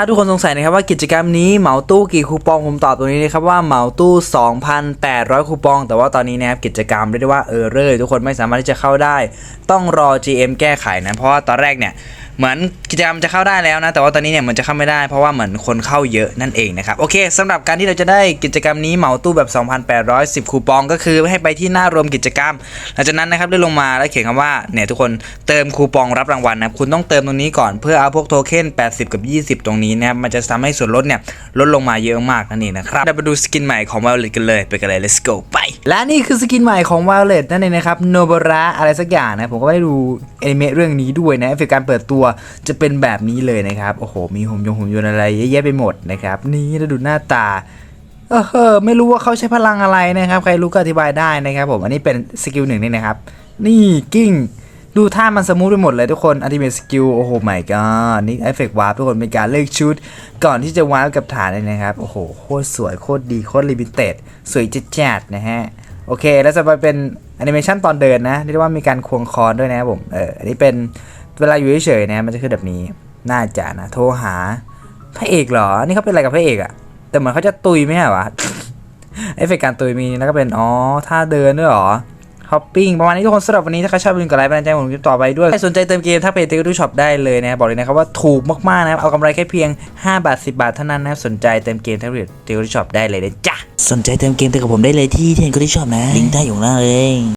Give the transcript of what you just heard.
ถ้าทุกคนสงสัยนะครับว่ากิจกรรมนี้เหมาตู้กี่คูปองผมตอบตรงนี้นะครับว่าเหมาตู้ 2,800 คูปอง แต่ว่าตอนนี้นะครับกิจกรรมเรียกได้ว่าเออเรอทุกคนไม่สามารถที่จะเข้าได้ ต้องรอ GM แก้ไขนะเพราะว่าตอนแรกเนี่ย เหมือนกิจกรรมจะเข้าได้แล้วนะ แต่ว่าตอนนี้เนี่ยเหมือนจะเข้าไม่ได้เพราะว่าเหมือนคนเข้าเยอะนั่นเองนะครับ โอเคสำหรับการที่เราจะได้กิจกรรมนี้เหมาตู้แบบ 2,810 คูปอง ก็คือให้ไปที่หน้ารวมกิจกรรม หลังจากนั้นนะครับเลื่อนลงมาแล้วเขียนคำว่าเนี่ยทุกคนเติมคูปองรับรางวัลนะค,คุณต้องเติมตรงนี้ก่อนเพื่อเอาพวกโทเค็น80 กับ 20 ตรงนี้นะครับมันจะทำให้ส่วนลดเนี่ยลดลงมาเยอะมากนั่นเองนะครับเราไปดูสกินใหม่ของ Violet กันเลยไปกันเลย let's go ไปและนี่คือสกินใหม่ของ Violet นั่นเองนะครับโนบระอะไรสักอย่างนะผมก็ได้ดูอนิเมะเรื่องนี้ด้วยนะเอฟเฟกการเปิดตัวจะเป็นแบบนี้เลยนะครับ โอ้โห มีหุ่นยงหุ่นยนต์อะไรเยอะแยะไปหมดนะครับ นี่แล้วดูหน้าตาเออเออไม่รู้ว่าเขาใช้พลังอะไรนะครับ ใครรู้ก็อธิบายได้นะครับผม อันนี้เป็นสกิลหนึ่งนี่นะครับ นี่กิ้ง ดูท่ามันสมูทไปหมดเลยทุกคนอัลติเมทสกิลโอ้โหไม่ก็นี่เอฟเฟกต์วาร์ปทุกคนเป็นการเลือกชุด ก่อนที่จะวาร์ปกับฐานเลยนะครับ โอ้โห โคตรสวย โคตรดี โคตรลิมิเต็ด สวยจัดๆนะฮะ โอเค แล้วจะไปเป็นแอนิเมชันตอนเดินนะ เรียกว่ามีการควงคอนด้วยนะครับผม เออ อันนี้เป็น เวลาอยู่เฉยๆนะมันจะขึ้นแบบนี้ น่าจะนะ โทรหาพระเอกเหรอ นี่เขาเป็นอะไรกับพระเอกอะแต่เหมือนเขาจะตุยไหมใช่วะเอฟเฟกการตุยมีแล้วก็เป็น อ๋อท่าเดินด้วยเหรอฮอปปิ้งประมาณนี้ทุกคนสำหรับวันนี้ถ้าใครชอบย่าลืมกดไลค์เป็นใจผมคลิปต่อไปด้วย ใครสนใจเติมเกมถ้าไปเติมดูช็อปได้เลยนะบอกเลยนะครับว่าถูกมากๆนะครับเอากำไรแค่เพียง 5 บาท 10 บาทเท่านั้นนะครับสนใจเติมเกมทั้งเรียเติมดูช็อปได้เลยนะจ๊ะสนใจเติมเกมเติมกับผมได้เลยที่เทนก็ที่ชอบนะลิงก์ใต้อยู่ข้างล่างเลย